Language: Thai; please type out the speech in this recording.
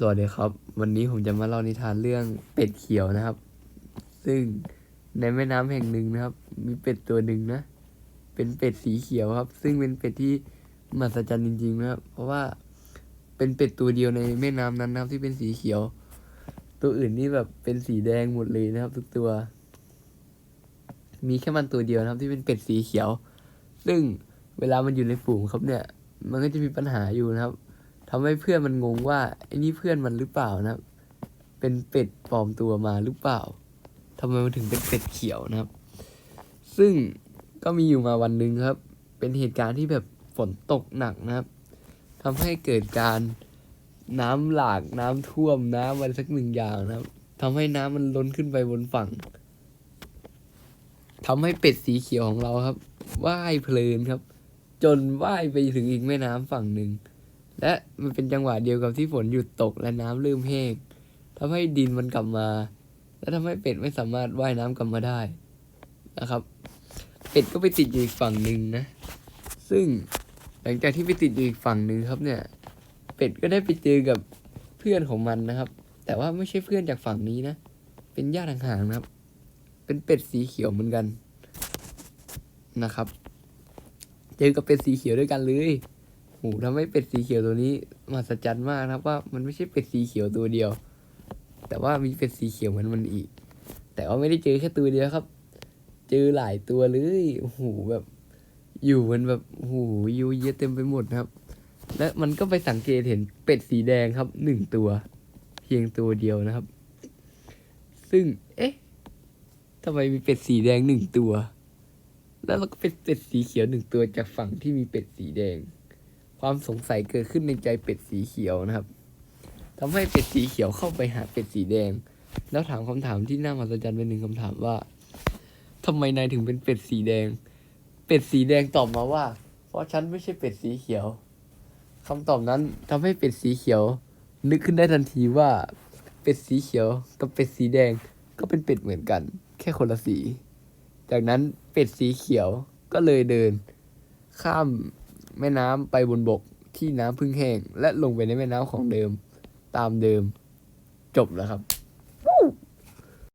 สวัสดีครับ วันนี้ผมจะมาเล่านิทานเรื่องเป็ดเขียวนะครับ ซึ่งในแม่น้ำแห่งหนึ่งนะครับ มีเป็ดตัวหนึ่งนะ เป็นเป็ดสีเขียวครับ ซึ่งเป็นเป็ดที่มหัศจรรย์จริงๆนะครับ เพราะว่าเป็นเป็ดตัวเดียวในแม่น้ำนั้นนะครับ ที่เป็นสีเขียว ตัวอื่นนี่แบบเป็นสีแดงหมดเลยนะครับ ทุกตัว มีแค่มันตัวเดียวนะครับ ที่เป็นเป็ดสีเขียว ซึ่งเวลามันอยู่ในฝูงครับเนี่ย มันก็จะมีปัญหาอยู่นะครับ ทำให้เพื่อนมันงงว่าไอ้นี่เพื่อนมันหรือเปล่านะ เป็นเป็ดปลอมตัวมาหรือเปล่าทำไมมันถึงเป็นเป็ดเขียวนะครับ ซึ่งก็มีอยู่มาวันหนึ่งครับ เป็นเหตุการณ์ที่แบบฝนตกหนักนะครับทำให้เกิดการน้ำหลากน้ำท่วมน้ำอะไรสักหนึ่งอย่างนะครับทำให้น้ำมันล้นขึ้นไปบนฝั่งทำให้เป็ดสีเขียวของเราครับว่ายเพลินครับ จนว่ายไปถึงอีกแม่น้ำฝั่งหนึ่ง และมันเป็นจังหวะเดียวกับที่ฝนหยุดตกและน้ำเริ่มแห้งทำให้ดินมันกลับมา และทำให้เป็ดไม่สามารถว่ายน้ำกลับมาได้นะครับ เป็ดก็ไปติดอยู่อีกฝั่งหนึ่งนะ ซึ่งหลังจากที่ไปติดอยู่อีกฝั่งหนึ่งครับเนี่ย เป็ดก็ได้ไปเจอกับเพื่อนของมันนะครับ แต่ว่าไม่ใช่เพื่อนจากฝั่งนี้นะ เป็นญาติห่างๆนะครับ เป็นเป็ดสีเขียวเหมือนกันนะครับ เจอกับเป็ดสีเขียวด้วยกันเลย โหทำให้เป็ดสีเขียวตัวนี้มหัศจรรย์มากนะครับว่ามันไม่ใช่เป็ดสีเขียวตัวเดียว แต่ว่ามีเป็ดสีเขียวเหมือนมันอีก แต่ว่าไม่ได้เจอแค่ตัวเดียวครับ เจอหลายตัวเลยโอ้โหแบบ อยู่มันแบบโอ้โหยูเยอะเต็มไปหมดนะครับ และมันก็ไปสังเกตเห็นเป็ดสีแดงครับหนึ่งตัว เพียงตัวเดียวนะครับ ซึ่งเอ๊ะทำไมมีเป็ดสีแดงหนึ่งตัว แล้วเราก็เป็นเป็ดสีเขียวหนึ่งตัวจากฝั่งที่มีเป็ดสีแดง ความสงสัยเกิดขึ้นในใจเป็ดสีเขียวนะครับทำให้เป็ดสีเขียวเข้าไปหาเป็ดสีแดง แล้วถามคำถามที่น่ามหัศจรรย์เป็นหนึ่งคำถามว่าทำไมนายถึงเป็นเป็ดสีแดง เป็ดสีแดงตอบมาว่า เพราะฉันไม่ใช่เป็ดสีเขียวคำตอบนั้นทำให้เป็ดสีเขียว นึกขึ้นได้ทันทีว่า เป็ดสีเขียวกับเป็ดสีแดงก็เป็นเป็ดเหมือนกัน แค่คนละสี จากนั้นเป็ดสีเขียวก็เลยเดิน ข้าม แม่น้ำไปบนบกที่น้ำพึ่งแห้ง และลงไปในแม่น้ำของเดิมตามเดิม จบแล้วครับ